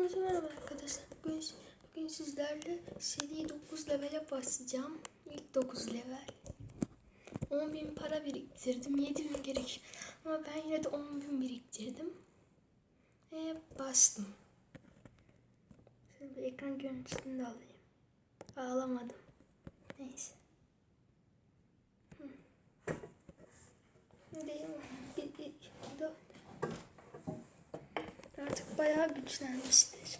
Hepinize merhaba arkadaşlar. Bugün, bugün sizlerle seri 9 levele başlayacağım. İlk 9 level. 10.000 para biriktirdim. 7.000 gerek. Ama ben yine de 10.000 biriktirdim. Ve bastım. Bir ekran görüntüsünü de alayım. Ağlamadım. Neyse. Değil mi? Bir, bir, dört. Bayağı güçlenmiştir.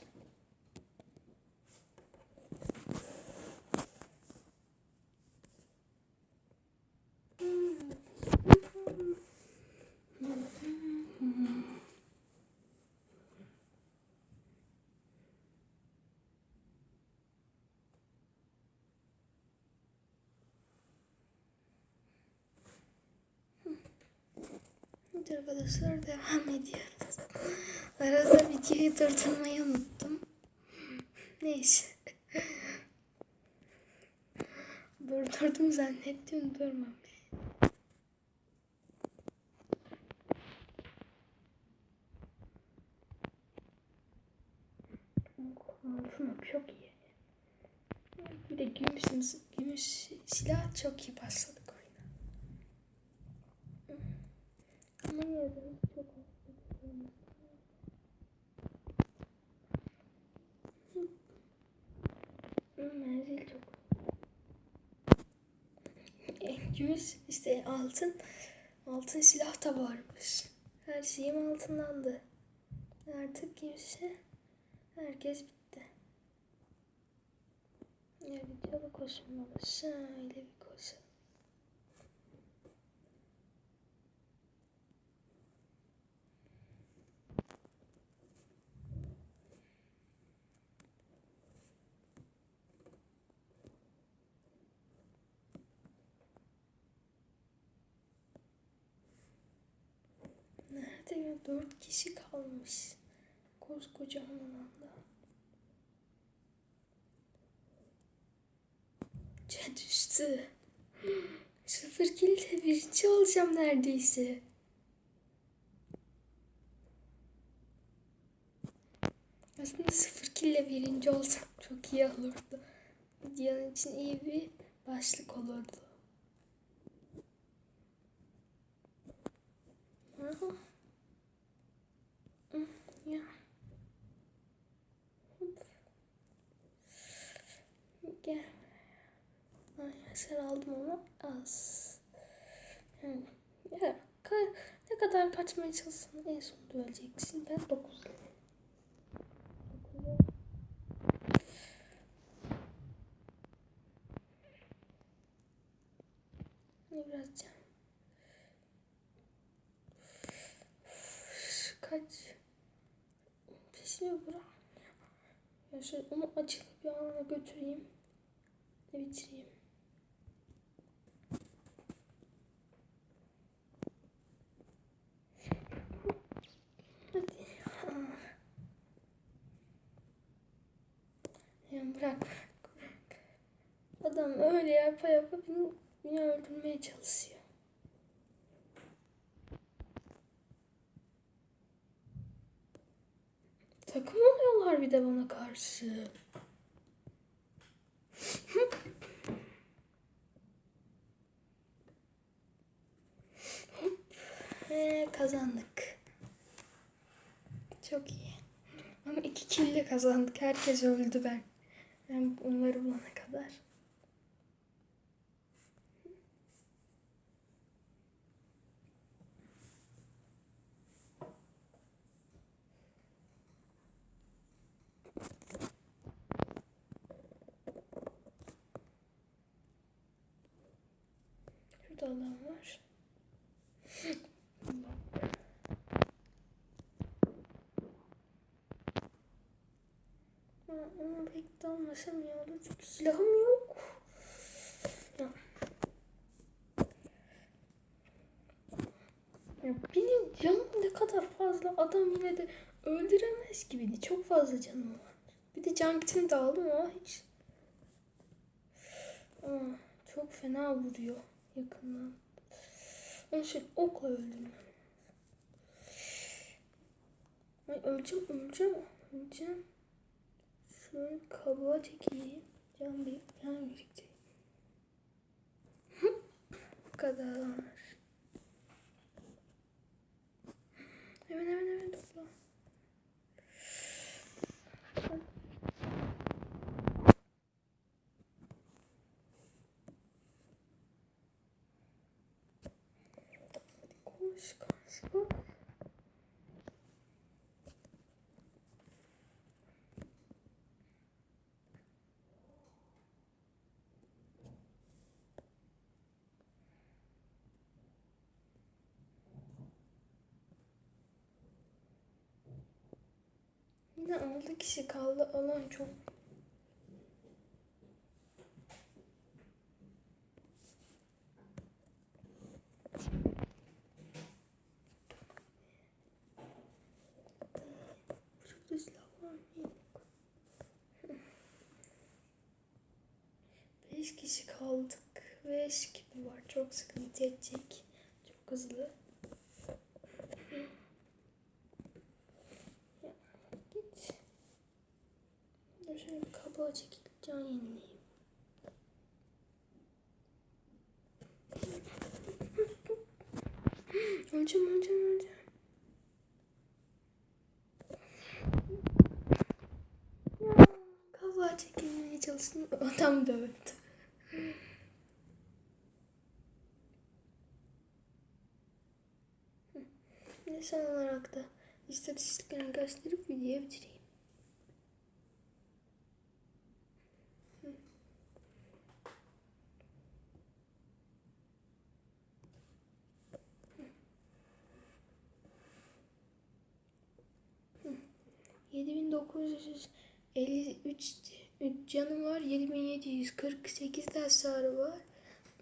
Evet arkadaşlar devam ediyoruz. Arada videoyu durdurmayı unuttum. Neyse. Durdurdum zannettim durmamış. Altına çok iyi. Bir de gümüş, gümüş silah çok iyi başladık oyuna. Ama yarın çok Menzil çok. E, Gümüş işte altın altın silah da varmış. Her şeyim altındandı. Artık gümüşe herkes bitti. Ya bir yola koşmalı. Şöyle bir koşalım. Ya? Dört kişi kalmış. Koskoca alanda. Çe düştü. Sıfır kilde birinci olacağım neredeyse. Aslında sıfır kille birinci olsam çok iyi olurdu. Videonun için iyi bir başlık olurdu. Aha. Ya. Gel. Sen aldım ama az. Yani, ya ka- ne kadar kaçmaya çalışsan en sonunda öleceksin. Ben 9 Ne biraz can. Kaç. Peşimi bırak. Ya şöyle onu açık bir alana götüreyim. Ve bitireyim. Hadi. Bırak. Adam öyle yapa yapa beni, beni öldürmeye çalışıyor. Oluyorlar bir de bana karşı. Ve kazandık. Çok iyi. Ama iki kille kazandık. Herkes öldü ben. Ben onları bulana kadar. Şurada alan var. Ama pek de almasam iyi olur çünkü silahım yok. Ya. Ya benim canım ne kadar fazla adam yine de öldüremez ki beni. Çok fazla canım var. Bir de can kitini de aldım ama hiç. Aa, çok fena vuruyor yakından. Onu şöyle okla öldürmem. Ay öleceğim, öleceğim, öleceğim. Şöyle kabuğa çekeyim. Can bir can birikti. Bu kadar. Hemen hemen hemen topla. Koş. Yine 6 kişi kaldı. Alan çok. Şurada silah var mı? Yok. 5 kişi kaldık. 5 gibi var. Çok sıkıntı edecek. Çok hızlı. Ya, Git. Dur şöyle bir kabağa çekil. Can yenileyim. Öleceğim, öleceğim, öleceğim. Ya. Adam da Ve son olarak da istatistiklerini gösterip videoyu bitireyim. Yedi bin dokuz yüz elli üç canı var. 7748 de hasarı var.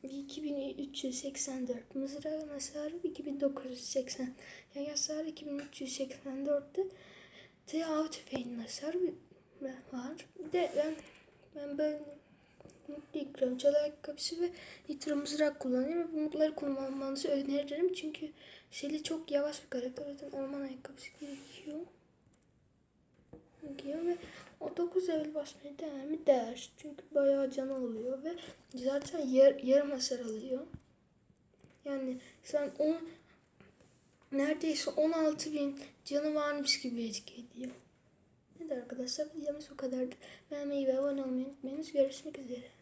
2384 mızrağın hasarı 2980 yani hasarı 2384'te T av tüfeğinin hasarı bir- var. Bir de ben ben böyle mutlu ikram, çalı ayakkabısı ve nitro mızrak kullanıyorum. Bu mutları kullanmanızı öneririm çünkü Shelly çok yavaş bir karakter. O orman ayakkabısı gerekiyor. Gerekiyor ve o 9 level basmaya değer mi? Değer. Çünkü bayağı canı oluyor ve zaten yar, yarım hasar alıyor. Yani sen on, neredeyse 16 bin canı varmış gibi etki ediyor. Evet arkadaşlar videomuz bu kadardı. Beğenmeyi ve abone olmayı unutmayınız. Görüşmek üzere.